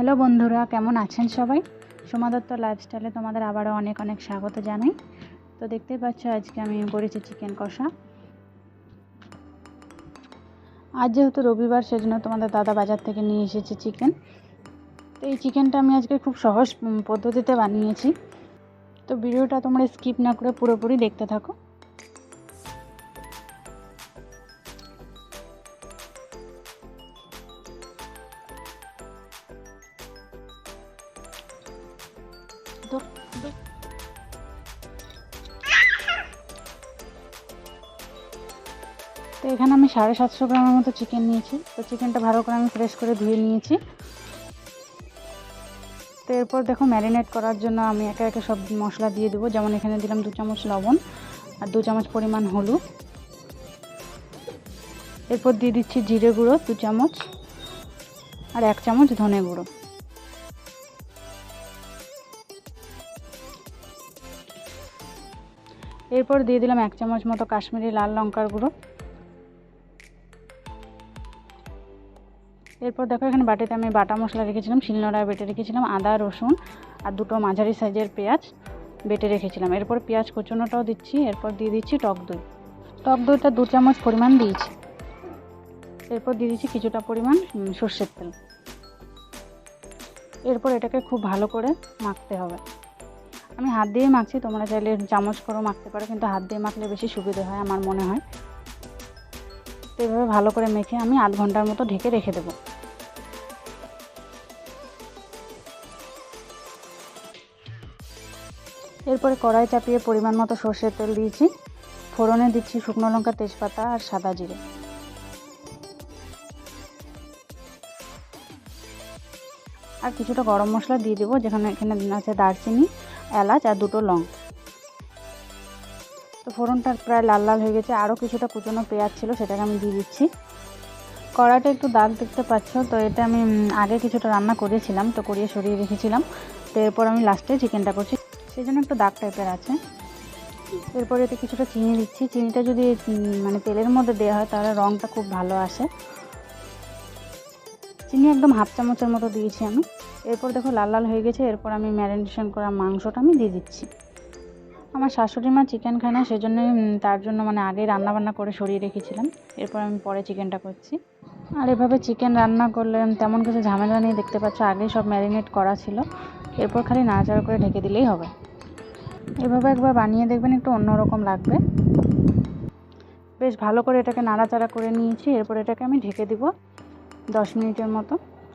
Hello বন্ধুরা, কেমন আছেন সবাই? সোমা দত্ত লাইফস্টাইলে তোমাদের আবারও অনেক অনেক স্বাগত জানাই। তো দেখতেই পাচ্ছ, আজকে আমি করেছি চিকেন কষা। আজ যেহেতু রবিবার, সেজন্য তোমাদের দাদা বাজার থেকে নিয়ে এসেছি চিকেন তো এই চিকেনটা আমি আজকে খুব সহজ পদ্ধতিতে বানিয়েছি। তো ভিডিওটা তোমরা স্কিপ না করে পুরোপুরি দেখতে থাকো। তো তো- তো এখানে আমি সাড়ে সাতশো গ্রামের মতো চিকেন নিয়েছি। তো চিকেনটা ভালো করে আমি ফ্রেশ করে ধুয়ে নিয়েছি। তো এরপর দেখো ম্যারিনেট করার জন্য আমি একে একে সব মশলা দিয়ে দেবো। যেমন এখানে দিলাম দু চামচ লবণ আর দু চামচ পরিমাণ হলুদ। এরপর দিয়ে দিচ্ছি জিরে গুঁড়ো দু চামচ আর এক চামচ ধনে গুঁড়ো। এরপর দিয়ে দিলাম এক চামচ মতো কাশ্মীরি লাল লঙ্কার গুঁড়ো। এরপর দেখো এখানে বাটিতে আমি বাটা মশলা রেখেছিলাম, শিলনোড়ায় বেটে রেখেছিলাম আদা, রসুন আর দুটো মাঝারি সাইজের পেঁয়াজ বেটে রেখেছিলাম। এরপর পেঁয়াজ কুচনোটাও দিচ্ছি, এরপর দিয়ে দিচ্ছি টক দই। টক দইটা দু চামচ পরিমাণ দিয়েছি। এরপর দিয়ে দিচ্ছি কিছুটা পরিমাণ সর্ষের তেল। এরপর এটাকে খুব ভালো করে মাখতে হবে। আমি হাত দিয়ে মাখছি, তোমরা চাইলে চামচ করেও মাখতে পারো, কিন্তু হাত দিয়ে মাখলে বেশি সুবিধে হয় আমার মনে হয়। তো এভাবে ভালো করে মেখে আমি আধ ঘণ্টার মতো ঢেকে রেখে দেবো। এরপরে কড়াই চাপিয়ে পরিমাণ মতো সর্ষের তেল দিয়েছি। ফোড়নে দিচ্ছি শুকনো লঙ্কা, তেজপাতা আর সাদা জিরে। আর কিছুটা গরম মশলা দিয়ে দেবো, যেখানে এখানে আছে দারচিনি। এলাচ আর দুটো লং। তো ফোড়নটা প্রায় লাল লাল হয়ে গেছে। আরও কিছুটা কুচনো পেঁয়াজ ছিল, সেটাকে আমি দিয়ে দিচ্ছি। কড়াটা একটু দাগ দেখতে পাচ্ছ, তো এটা আমি আগে কিছুটা রান্না করেছিলাম, তো করিয়ে সরিয়ে রেখেছিলাম। তো এরপর আমি লাস্টে চিকেনটা করছি। সেই জন্য একটু দাগ টাইপের আছে। এরপর এতে কিছুটা চিনি দিচ্ছি। চিনিটা যদি মানে তেলের মধ্যে দেওয়া হয়, তাহলে রঙটা খুব ভালো আসে। চিনি একদম হাফ চামচের মতো দিয়েছি আমি। এরপর দেখো লাল লাল হয়ে গেছে, এরপর আমি ম্যারিনেশন করা মাংসটা আমি দিয়ে দিচ্ছি। আমার শাশুড়ি মা চিকেন খায় না সেজন্য তার জন্য মানে আগে রান্না বান্না করে সরিয়ে রেখেছিলাম, এরপর আমি পরে চিকেনটা করছি। আর এভাবে চিকেন রান্না করলে তেমন কিছু ঝামেলা নেই, দেখতে পাচ্ছ আগেই সব ম্যারিনেট করা ছিল, এরপর খালি নাড়াচাড়া করে ঢেকে দিলেই হবে। এভাবে একবার বানিয়ে দেখবেন, একটু অন্যরকম লাগবে। বেশ ভালো করে এটাকে নাড়াচাড়া করে নিয়েছি, এরপর এটাকে আমি ঢেকে দিব দশ মিনিটের মতো।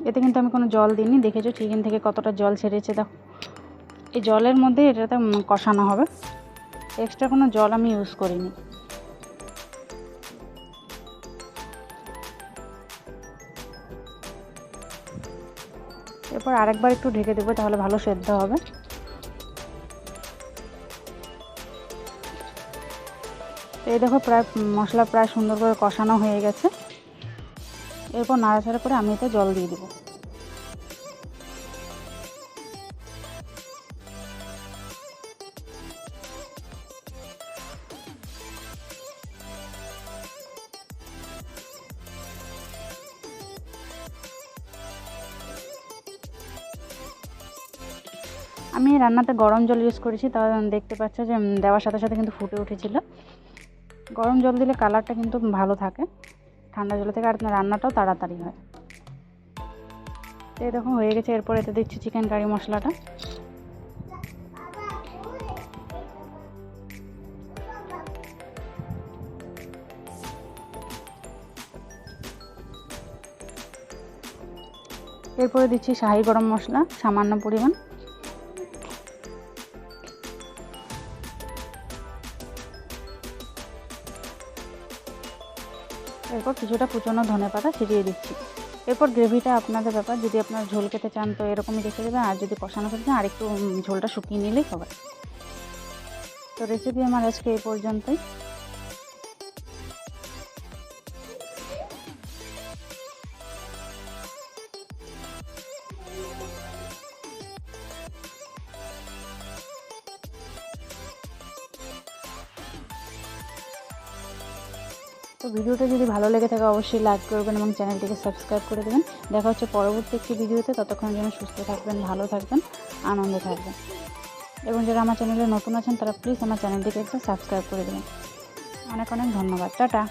এতে কিন্তু আমি কোনো জল দিইনি, দেখেছ চিকেন থেকে কতটা জল ছেড়েছে, দেখো। এই জলের মধ্যে এটাতে কষানো হবে। এক্সট্রা কোনো জল আমি ইউজ করিনি। এরপর আরেকবার একটু ঢেকে দেবো, তাহলে ভালো সেদ্ধ হবে। এই দেখো প্রায়, মশলা প্রায় সুন্দর করে কষানো হয়ে গেছে। এরপর নাড়াচাড়া করে আমি এতে জল দিয়ে দেবো। আমি রান্নাতে গরম জল ইউজ করেছি, তা দেখতে পাচ্ছ যে দেওয়ার সাথে সাথে কিন্তু ফুটে উঠেছিল। গরম জল দিলে কালারটা কিন্তু ভালো থাকে। ঠান্ডা জলে থেকে আর রান্নাটাও তাড়াতাড়ি হয়। তো দেখো হয়ে গেছে। এরপর এতে দিচ্ছি চিকেন কারি মশলাটা। এরপরে দিচ্ছি শাহি গরম মশলা, সামান্য পরিমাণ। এরপর কিছুটা কুচনো ধনে পাতা ছিটিয়ে দিচ্ছি। এরপর গ্রেভিটা আপনাদের ব্যাপার, যদি আপনার ঝোল খেতে চান তো এরকমই রেখে দেবেন, আর যদি কষানো খেতে চান আর একটু ঝোলটা শুকিয়ে নিলেই হবে। তো রেসিপি আমার আজকে এই পর্যন্তই। তো ভিডিওটা যদি ভালো লেগে থাকে, অবশ্যই লাইক করবেন এবং চ্যানেলটিকে সাবস্ক্রাইব করে দেবেন। দেখা হচ্ছে পরবর্তী একটি ভিডিওতে। ততক্ষণ যেন সুস্থ থাকবেন, ভালো থাকবেন, আনন্দে থাকবেন। এবং যারা আমার চ্যানেলে নতুন আছেন, তারা প্লিজ আমার চ্যানেলটিকে একটু সাবস্ক্রাইব করে দেবেন। অনেক অনেক ধন্যবাদ। টাটা।